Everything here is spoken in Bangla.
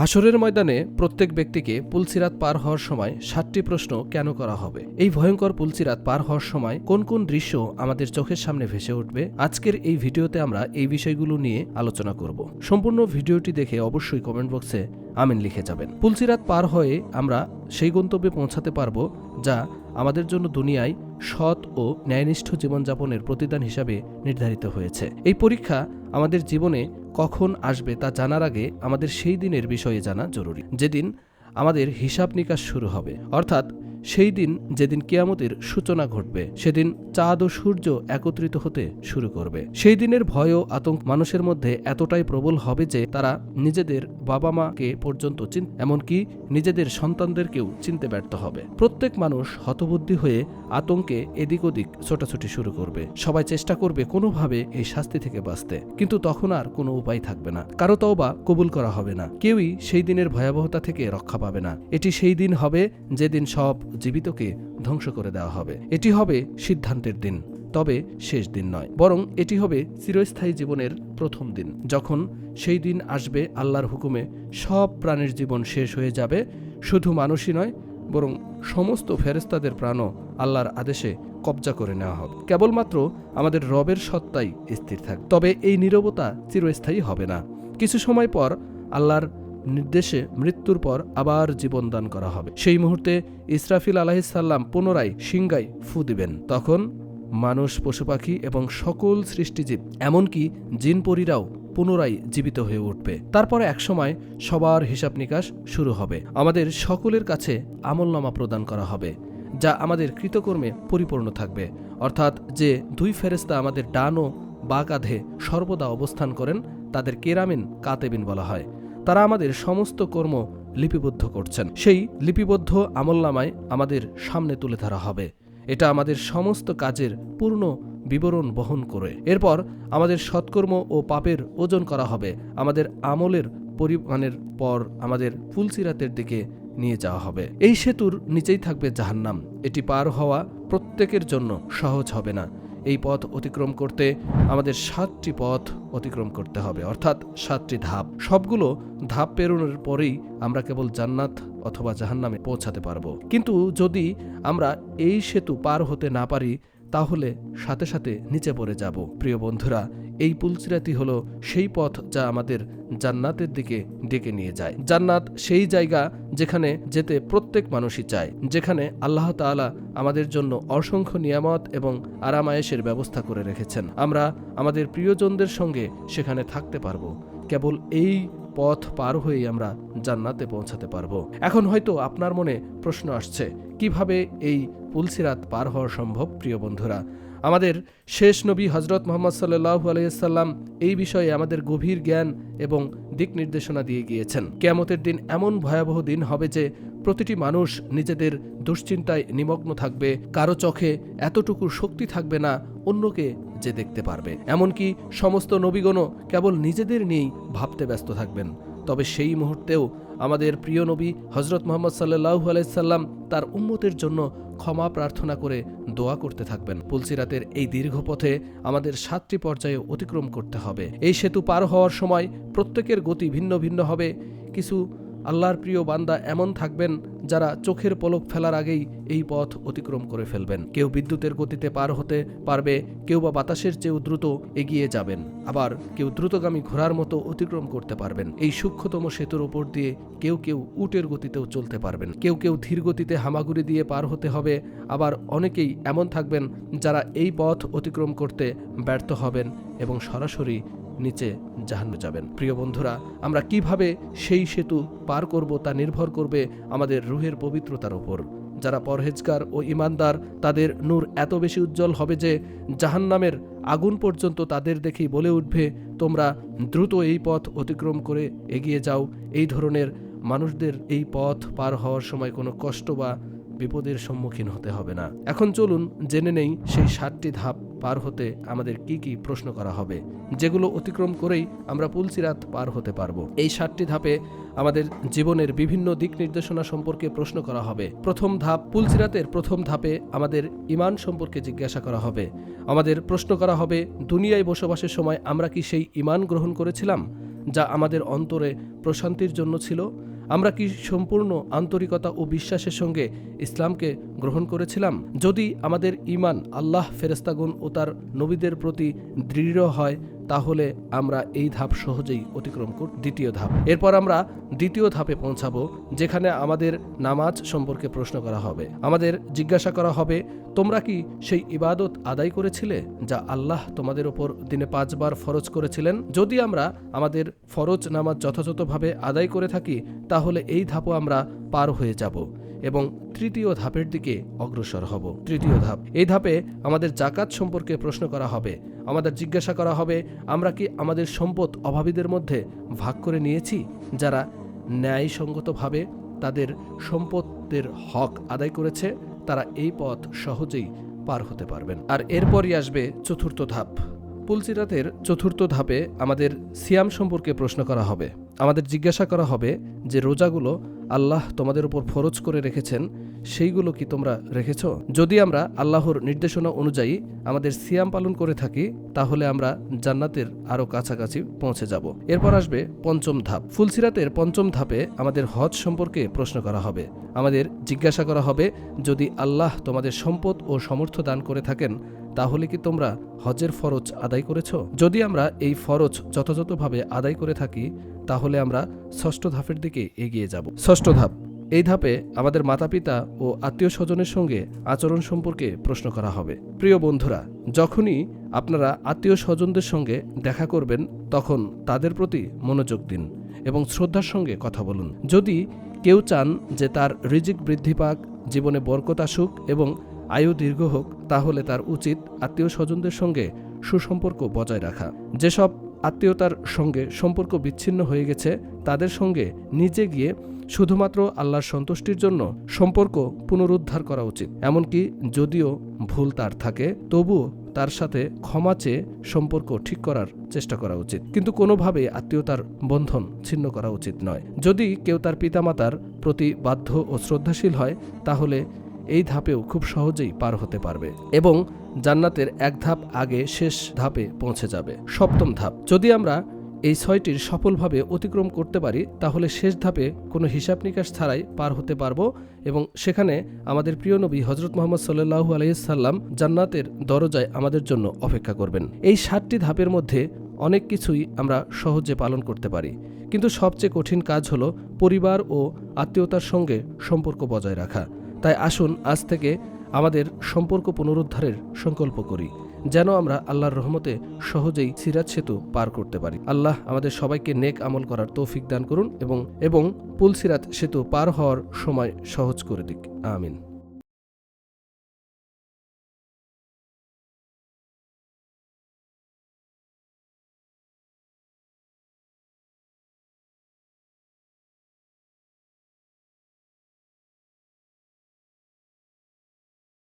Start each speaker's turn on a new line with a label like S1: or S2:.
S1: হাসরের ময়দানে প্রত্যেক ব্যক্তিকে পুলসিরাত পার হওয়ার সময় সাতটি প্রশ্ন কেন করা হবে? এই ভয়ঙ্কর পুলসিরাত পার হওয়ার সময় কোন কোন দৃশ্য আমাদের চোখের সামনে ভেসে উঠবে? আজকের এই ভিডিওতে আমরা এই বিষয়গুলো নিয়ে আলোচনা করব। সম্পূর্ণ ভিডিওটি দেখে অবশ্যই কমেন্ট বক্সে আমিন লিখে যাবেন। পুলসিরাত পার হয়ে আমরা সেই গন্তব্যে পৌঁছাতে পারব যা আমাদের জন্য দুনিয়ায় সৎ ও ন্যায়নিষ্ঠ জীবনযাপনের প্রতিদান হিসাবে নির্ধারিত হয়েছে। এই পরীক্ষা আমাদের জীবনে কখন আসবে তা জানার আগে আমাদের সেই দিনের বিষয়ে জানা জরুরি। যেদিন আমাদের হিসাব নিকাশ শুরু হবে। অর্থাৎ সেই দিন যেদিন কেয়ামতের সূচনা ঘটবে, সেদিন চাঁদ ও সূর্য একত্রিত হতে শুরু করবে। সেই দিনের ভয় ও আতঙ্ক মানুষের মধ্যে এতটাই প্রবল হবে যে তারা নিজেদের বাবা মাকে পর্যন্ত চিন, এমনকি নিজেদের সন্তানদেরকেও চিনতে ব্যর্থ হবে। প্রত্যেক মানুষ হতবুদ্ধি হয়ে আতঙ্কে এদিক ওদিক ছোটাছুটি শুরু করবে। সবাই চেষ্টা করবে কোনোভাবে এই শাস্তি থেকে বাঁচতে, কিন্তু তখন আর কোনো উপায় থাকবে না। কারও তওবা কবুল করা হবে না। কেউই সেই দিনের ভয়াবহতা থেকে রক্ষা পাবে না। এটি সেই দিন হবে যেদিন সব জীবিতকে ধ্বংস করে দেওয়া হবে। এটি হবে সিদ্ধান্তের দিন, তবে শেষ দিন নয়, বরং এটি হবে চিরস্থায়ী জীবনের প্রথম দিন, যখন সেই দিন আসবে আল্লাহর হুকুমে সব প্রাণীর জীবন শেষ হয়ে যাবে, শুধু মানুষই নয়, বরং সমস্ত ফেরেস্তাদের প্রাণও আল্লাহর আদেশে কবজা করে নেওয়া হবে। কেবলমাত্র আমাদের রবের সত্তাই স্থির থাক, তবে এই নীরবতা চিরস্থায়ী হবে না। কিছু সময় পর আল্লাহর নির্দেশে মৃত্যুর পর আবার জীবন দান করা হবে। সেই মুহূর্তে ইসরাফিল আলাহিসাল্লাম পুনরায় সিংগায় ফু দিবেন। তখন মানুষ, পশু পাখি এবং সকল সৃষ্টিজীব, এমনকি জিনপরীরাও পুনরায় জীবিত হয়ে উঠবে। তারপরে একসময় সবার হিসাব নিকাশ শুরু হবে। আমাদের সকলের কাছে আমলনামা প্রদান করা হবে, যা আমাদের কৃতকর্মে পরিপূর্ণ থাকবে। অর্থাৎ যে দুই ফেরেস্তা আমাদের ডান বা কাঁধে সর্বদা অবস্থান করেন, তাদের কেরামিন কাতেবিন বলা হয়। তারা আমাদের সমস্ত কর্ম লিপিবদ্ধ করছেন। সেই লিপিবদ্ধ আমলনামায় আমাদের সামনে তুলে ধরা হবে। এটা আমাদের সমস্ত কাজের পূর্ণ বিবরণ বহন করে। এরপর আমাদের সৎকর্ম ও পাপের ওজন করা হবে। আমাদের আমলের পরিমাণের পর আমাদের ফুলসিরাতের দিকে নিয়ে যাওয়া হবে। এই সেতুর নিচেই থাকবে জাহান্নাম। এটি পার হওয়া প্রত্যেকের জন্য সহজ হবে না। এই পথ অতিক্রম করতে আমাদের সাতটি পথ অতিক্রম করতে হবে। অর্থাৎ সাতটি ধাপ। সবগুলো ধাপ পেরোনোর পরেই আমরা কেবল জান্নাত অথবা জাহান্নামে পৌঁছাতে পারব। কিন্তু যদি আমরা এই সেতু পার হতে না পারি, তাহলে সাথে সাথে নিচে পড়ে যাব। প্রিয় বন্ধুরা এই পুলসিরাতি হলো সেই পথ যা আমাদের জান্নাতের দিকে ডেকে নিয়ে যায়। জান্নাত সেই জায়গা যেখানে যেতে প্রত্যেক মানুষই চায়, যেখানে আল্লাহ তাআলা আমাদের জন্য অসংখ্য নিয়ামত এবং আরামায়েশের ব্যবস্থা করে রেখেছেন। আমরা আমাদের প্রিয়জনদের সঙ্গে সেখানে থাকতে পারব। কেবল এই পথ পার হয়েই আমরা জান্নাতে পৌঁছাতে পারব। এখন হয়তো আপনার মনে প্রশ্ন আসছে, কীভাবে এই পুলসিরাত পার হওয়া সম্ভব প্রিয় বন্ধুরা? আমাদের শেষ নবী হজরত মোহাম্মদ সাল্লাহু আলাইসাল্লাম এই বিষয়ে আমাদের গভীর জ্ঞান এবং দিক নির্দেশনা দিয়ে গিয়েছেন। কেয়ামতের দিন এমন ভয়াবহ দিন হবে যে প্রতিটি মানুষ নিজেদের দুশ্চিন্তায় নিমগ্ন থাকবে, কারও চোখে এতটুকু শক্তি থাকবে না অন্যকে যে দেখতে পারবে। এমনকি সমস্ত নবীগণও কেবল নিজেদের নিয়েই ভাবতে ব্যস্ত থাকবেন। তবে সেই মুহূর্তেও আমাদের প্রিয় নবী হজরত মোহাম্মদ সাল্লাহু আলাইসাল্লাম তার উম্মতের জন্য ক্ষমা প্রার্থনা করে দোয়া করতে থাকবেন। পুলসিরাতের এই দীর্ঘ পথে আমাদের সাতটি পর্যায়ে অতিক্রম করতে হবে। এই সেতু পার হওয়ার সময় প্রত্যেকের গতি ভিন্ন ভিন্ন হবে। কিছু আল্লাহর প্রিয় বান্দা এমন থাকবেন যারা চোখের পলক ফেলার আগেই এই পথ অতিক্রম করে ফেলবেন। কেউ বিদ্যুতের গতিতে পার হতে পারবে, কেউ বা বাতাসের চেয়েও দ্রুত এগিয়ে যাবেন। আবার কেউ দ্রুতগামী ঘোড়ার মতো অতিক্রম করতে পারবেন। এই সূক্ষ্মতম সেতুর ওপর দিয়ে কেউ কেউ উটের গতিতেও চলতে পারবেন। কেউ কেউ ধীর গতিতে হামাগুড়ি দিয়ে পার হতে হবে। আবার অনেকেই এমন থাকবেন যারা এই পথ অতিক্রম করতে ব্যর্থ হবেন এবং সরাসরি নিচে জাহান্ন যাবেন। প্রিয় বন্ধুরা, আমরা কীভাবে সেই সেতু পার করব তা নির্ভর করবে আমাদের রুহের পবিত্রতার ওপর যারা পরহেজগার ও ইমানদার তাদের নূর এত বেশি উজ্জ্বল হবে যে জাহান্নামের আগুন পর্যন্ত তাদের দেখেই বলে উঠবে, তোমরা দ্রুত এই পথ অতিক্রম করে এগিয়ে যাও। এই ধরনের মানুষদের এই পথ পার হওয়ার সময় কোনো কষ্ট বা বিপদের সম্মুখীন হতে হবে না। এখন চলুন জেনে নেই সেই সাতটি ধাপ পার হতে আমাদের কি কি প্রশ্ন করা হবে, যেগুলো অতিক্রম করেই আমরা পুলসিরাত পার হতে পারব। এই সাতটি ধাপে আমাদের জীবনের বিভিন্ন দিক নির্দেশনা সম্পর্কে প্রশ্ন করা হবে। প্রথম ধাপ পুলসিরাতের প্রথম ধাপে আমাদের ইমান সম্পর্কে জিজ্ঞাসা করা হবে। আমাদের প্রশ্ন করা হবে, দুনিয়ায় বসবাসের সময় আমরা কি সেই ইমান গ্রহণ করেছিলাম, যা আমাদের অন্তরে প্রশান্তির জন্য ছিল? আমরা কি সম্পূর্ণ আন্তরিকতা ও বিশ্বাসের সঙ্গে ইসলামকে গ্রহণ করেছিলাম? যদি আমাদের ইমান আল্লাহ ফেরেস্তাগুন ও তার নবীদের প্রতি দৃঢ় হয় তাহলে আমরা এই ধাপ সহজেই অতিক্রম কর, দ্বিতীয় ধাপ। এরপর আমরা দ্বিতীয় ধাপে পৌঁছাবো, যেখানে আমাদের নামাজ সম্পর্কে প্রশ্ন করা হবে। আমাদের জিজ্ঞাসা করা হবে, তোমরা কি সেই ইবাদত আদায় করেছিলে যা আল্লাহ তোমাদের ওপর দিনে পাঁচবার ফরজ করেছিলেন? যদি আমরা আমাদের ফরজ নামাজ যথাযথভাবে আদায় করে থাকি, তাহলে এই ধাপও আমরা পার হয়ে যাব। এবং তৃতীয় ধাপের দিকে অগ্রসর হব। তৃতীয় ধাপ। এই ধাপে আমাদের জাকাত সম্পর্কে প্রশ্ন করা হবে, আমাদের জিজ্ঞাসা করা হবে, আমরা কি আমাদের সম্পদ অভাবীদের মধ্যে ভাগ করে নিয়েছি, যারা ন্যায়সঙ্গতভাবে তাদের সম্পদের হক আদায় করেছে, তারা এই পথ সহজেই পার হতে পারবেন। আর এরপরই আসবে চতুর্থ ধাপ। পুলসিরাতের চতুর্থ ধাপে আমাদের সিয়াম সম্পর্কে প্রশ্ন করা হবে। আমাদের জিজ্ঞাসা করা হবে যে রোজাগুলো আল্লাহ তোমাদের উপর ফরজ করে রেখেছেন, সেইগুলো কি তোমরা রেখেছ? যদি আমরা আল্লাহর নির্দেশনা অনুযায়ী আমাদের সিয়াম পালন করে থাকি, তাহলে আমরা জান্নাতের আরও কাছাকাছি পৌঁছে যাব। এরপর আসবে পঞ্চম ধাপ। ফুলসিরাতের পঞ্চম ধাপে আমাদের হজ সম্পর্কে প্রশ্ন করা হবে। আমাদের জিজ্ঞাসা করা হবে, যদি আল্লাহ তোমাদের সম্পদ ও সমর্থ দান করে থাকেন, তাহলে কি তোমরা হজের ফরজ আদায় করেছ? যদি আমরা এই ফরজ যথাযথভাবে আদায় করে থাকি তাহলে আমরা ষষ্ঠ ধাপের দিকে এগিয়ে যাব। ষষ্ঠ ধাপ। এই ধাপে আমাদের মাতাপিতা ও আত্মীয় স্বজনের সঙ্গে আচরণ সম্পর্কে প্রশ্ন করা হবে। প্রিয় বন্ধুরা, যখনই আপনারা আত্মীয় স্বজনদের সঙ্গে দেখা করবেন, তখন তাদের প্রতি মনোযোগ দিন এবং শ্রদ্ধার সঙ্গে কথা বলুন। যদি কেউ চান যে তার রিজিক বৃদ্ধি পাক, জীবনে বরকত আসুক এবং আয়ু দীর্ঘ হোক, তাহলে তার উচিত আত্মীয় স্বজনদের সঙ্গে সুসম্পর্ক বজায় রাখা। যেসব আত্মীয়তার সঙ্গে সম্পর্ক বিচ্ছিন্ন হয়ে গেছে, তাদের সঙ্গে নিজে গিয়ে শুধুমাত্র আল্লাহর সন্তুষ্টির জন্য সম্পর্ক পুনরুদ্ধার করা উচিত। এমনকি যদিও ভুল তার থাকে, তবুও তার সাথে ক্ষমা চেয়ে সম্পর্ক ঠিক করার চেষ্টা করা উচিত। কিন্তু কোনোভাবে আত্মীয়তার বন্ধন ছিন্ন করা উচিত নয়। যদি কেউ তার পিতামাতার প্রতি বাধ্য ও শ্রদ্ধাশীল হয়, তাহলে এই ধাপেও খুব সহজেই পার হতে পারবে এবং জান্নাতের এক ধাপ আগে শেষ ধাপে পৌঁছে যাবে। সপ্তম ধাপ, যদি আমরা এই ছয়টির সফলভাবে অতিক্রম করতে পারি, তাহলে শেষ ধাপে কোনো হিসাব নিকাশ ছাড়াই পার হতে পারব এবং সেখানে আমাদের প্রিয় নবী হজরত মোহাম্মদ সাল্লাহু আলহিসাল্লাম জান্নাতের দরজায় আমাদের জন্য অপেক্ষা করবেন। এই সাতটি ধাপের মধ্যে অনেক কিছুই আমরা সহজে পালন করতে পারি, কিন্তু সবচেয়ে কঠিন কাজ হলো পরিবার ও আত্মীয়তার সঙ্গে সম্পর্ক বজায় রাখা। তাই আসুন আজ থেকে আমাদের সম্পর্ক পুনরুদ্ধারের সংকল্প করি, যেন আমরা আল্লাহর রহমতে সহজেই সিরাজ সেতু পার করতে পারি। আল্লাহ আমাদের সবাইকে নেক আমল করার তৌফিক দান করুন এবং এবং পুল সিরাজ সেতু পার হওয়ার সময় সহজ করে দিক। আমিন।